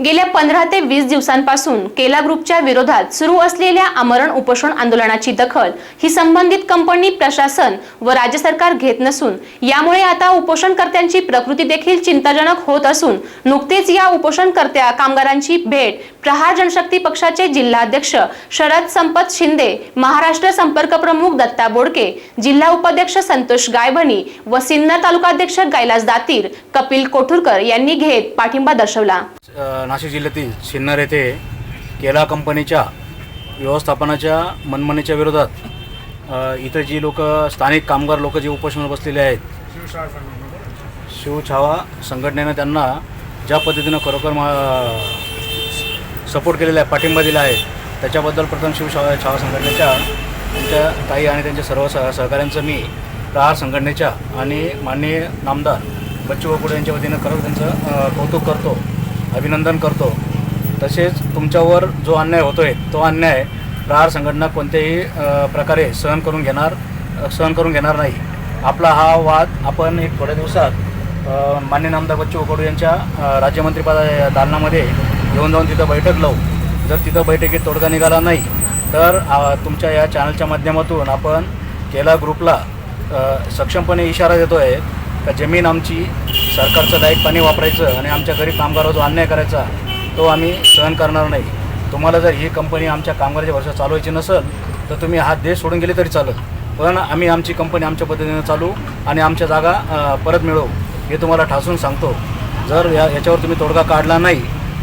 गेल्या पंधरा ते वीस दिवसांपासून केला ग्रुपच्या विरोधात सुरू असलेल्या आमरण उपोषण आंदोलनाची दखल ही संबंधित कंपनी प्रशासन व राज्य सरकार घेत नसून यामुळे आता उपोषणकर्त्यांची प्रकृती देखील चिंताजनक होत असून नुकतेच या उपोषणकर्त्या कामगारांची भेट प्रहार जनशक्ती पक्षाचे जिल्हाध्यक्ष शरद संपत शिंदे महाराष्ट्र संपर्क प्रमुख दत्ता बोडके जिल्हा उपाध्यक्ष संतोष गायभणी व सिन्नर तालुकाध्यक्ष कैलास दातीर कपिल कोठुरकर यांनी घेत पाठिंबा दर्शवला. नाशिक जिल्ह्यातील सिन्नर येथे केला कंपनीच्या व्यवस्थापनाच्या मनमानीच्या विरोधात इथं जी लोक स्थानिक कामगार लोक जे उपोषणावर बसलेले आहेत शिवछावा संघटनेनं त्यांना ज्या पद्धतीनं खरोखर मा सपोर्ट केलेला आहे पाठिंबा दिला आहे त्याच्याबद्दल प्रथम शिवछावा छावा संघटनेच्या त्यांच्या ताई आणि त्यांच्या सर्व सह सहकाऱ्यांचं मी प्रहार संघटनेच्या आणि माननीय नामदार बच्चू वकुडे यांच्या वतीनं खरंच त्यांचं कौतुक करतो. अभिनंदन करतो. तसेच तुमच्यावर जो अन्याय होतो आहे तो अन्याय प्रहार संघटना कोणत्याही प्रकारे सहन करून घेणार सहन करून घेणार नाही. आपला हा वाद आपण एक थोड्या दिवसात मान्य नामदार बच्चू कडू यांच्या राज्यमंत्रीपदा दालनामध्ये घेऊन जाऊन तिथं बैठक लावू. जर तिथं बैठकीत तोडगा निघाला नाही तर तुमच्या या चॅनलच्या माध्यमातून आपण केला ग्रुपला सक्षमपणे इशारा देतो आहे का जमीन आमची सरकारचं लाइट पाणी वापरायचं आणि आमच्या गरीब कामगारावर जो अन्याय करायचा तो आम्ही सहन करणार नाही. तुम्हाला जर ही कंपनी आमच्या कामगाराच्या वर्षात चालवायची नसेल तर तुम्ही हा देश सोडून गेले तरी चालत पण आम्ही आमची कंपनी आमच्या पद्धतीनं चालू आणि आमच्या जागा परत मिळवू हे तुम्हाला ठासून सांगतो. जर या याच्यावर तुम्ही तोडगा काढला नाही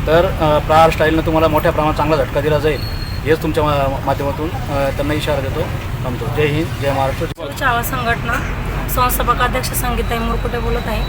तर अ, प्रहार स्टाईलनं तुम्हाला मोठ्या प्रमाणात चांगला झटका दिला जाईल. हेच तुमच्या माध्यमातून त्यांना इशारा देतो थांबतो. जय हिंद जय महाराष्ट्र. संघटना संस्थापक अध्यक्ष संगीताई मुरकुटे बोलत आहे.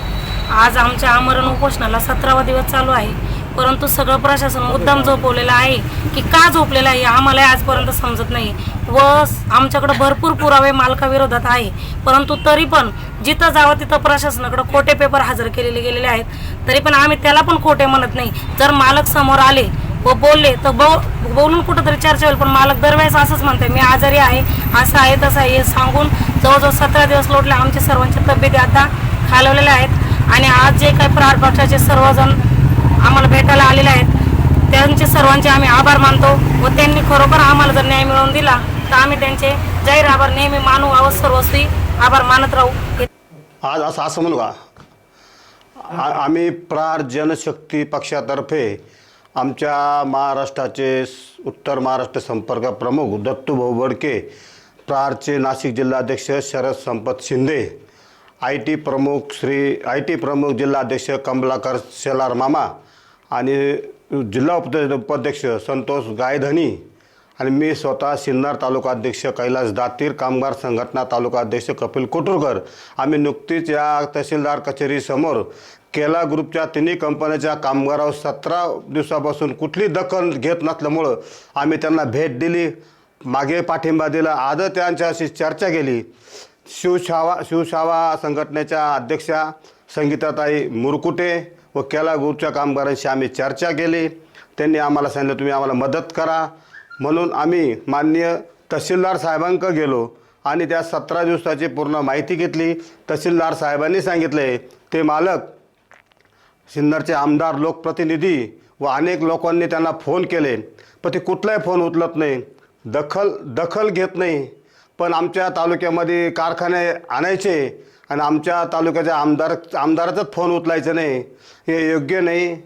आज आमच्या आमरण उपोषणाला सतरावा दिवस चालू आहे. परंतु सगळं प्रशासन मुद्दाम झोपवलेलं आहे की का झोपलेलं आहे आम्हाला आजपर्यंत समजत नाही. व आमच्याकडे भरपूर पुरावे मालकाविरोधात आहे. परंतु तरी पण जिथं जावं तिथं प्रशासनाकडे खोटे पेपर हजर केलेले गेलेले आहेत. तरी पण आम्ही त्याला पण खोटे म्हणत नाही. जर मालक समोर आले व बोलले तर बो बोलून कुठंतरी चर्चा होईल पण मालक दरवेळेस असंच म्हणते मी आजारी आहे असं आहे तसं आहे हे सांगून जवळजवळ सतरा दिवस लोटले आमच्या सर्वांच्या तब्येती आता खालवलेल्या आहेत. आणि आज जे काही प्रहार पक्षाचे सर्वजण आम्हाला भेटायला आलेले आहेत त्यांचे सर्वांचे आम्ही आभार मानतो व त्यांनी खरोखर आम्हाला जर न्याय मिळवून दिला तर आम्ही त्यांचे जाहीर आभार नेहमी मानू व सर्वस्वी आभार मानत राहू. आज असं असं म्हणू का? आम्ही प्रार जनशक्ती पक्षातर्फे आमच्या महाराष्ट्राचे उत्तर महाराष्ट्र संपर्क प्रमुख दत्तू भाऊ बडके प्रारचे नाशिक जिल्हाध्यक्ष शरद संपत शिंदे आय टी प्रमुख श्री आय टी प्रमुख जिल्हाध्यक्ष कमलाकर शेलार मामा आणि जिल्हा उप उपाध्यक्ष संतोष गायधनी आणि मी स्वतः सिन्नर तालुका अध्यक्ष कैलास दातीर कामगार संघटना तालुका अध्यक्ष कपिल कोटुरकर. आम्ही नुकतीच या तहसीलदार कचेरीसमोर केला ग्रुपच्या तिन्ही कंपन्याच्या कामगारावर सतरा दिवसापासून कुठली दखल घेत नसल्यामुळं आम्ही त्यांना भेट दिली मागे पाठिंबा दिला आज त्यांच्याशी चर्चा केली. शिवशावा शिवशावा संघटनेच्या अध्यक्षा संगीताताई मुरकुटे व केला ग्रुपच्या कामगारांशी आम्ही चर्चा केली. त्यांनी आम्हाला सांगितलं तुम्ही आम्हाला मदत करा. म्हणून आम्ही माननीय तहसीलदार साहेबांक गेलो आणि त्या सतरा दिवसाची पूर्ण माहिती घेतली. तहसीलदार साहेबांनी सांगितले ते मालक सिन्नरचे आमदार लोकप्रतिनिधी व अनेक लोकांनी त्यांना फोन केले पण ते कुठलाही फोन उचलत नाही. दखल दखल घेत नाही. पण आमच्या तालुक्यामध्ये कारखाने आणायचे आणि आमच्या तालुक्याच्या आमदार आमदाराचाच फोन उचलायचा नाही. हे योग्य नाही.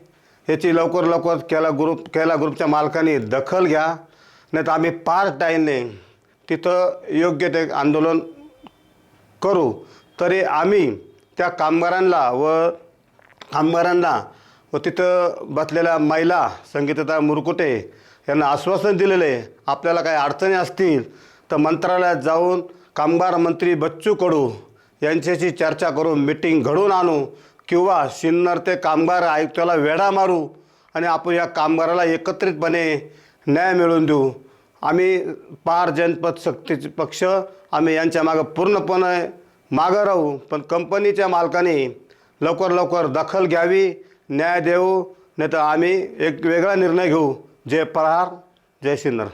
याची लवकर लवकर केला ग्रुप केला ग्रुपच्या मालकाने दखल घ्या. नाही तर आम्ही पाच टाईमने तिथं योग्य ते आंदोलन करू. तरी आम्ही त्या कामगारांना व कामगारांना व तिथं बसलेल्या महिला संगीतता मुरकुटे यांना आश्वासन दिलेलं आहे. आपल्याला काही अडचणी असतील तर मंत्रालयात जाऊन कामगार मंत्री बच्चू कडू यांच्याशी चर्चा करून मिटिंग घडवून आणू किंवा सिन्नर ते कामगार आयुक्ताला वेढा मारू आणि आपण या कामगाराला एकत्रितपणे न्याय मिळवून देऊ. आम्ही पार जनपद शक्तीचे पक्ष आम्ही यांच्या मागं पूर्णपणे मागं राहू. पण कंपनीच्या मालकाने लवकर लवकर दखल घ्यावी न्याय देऊ नाही तर आम्ही एक वेगळा निर्णय घेऊ. जय प्रहार जय सिन्नर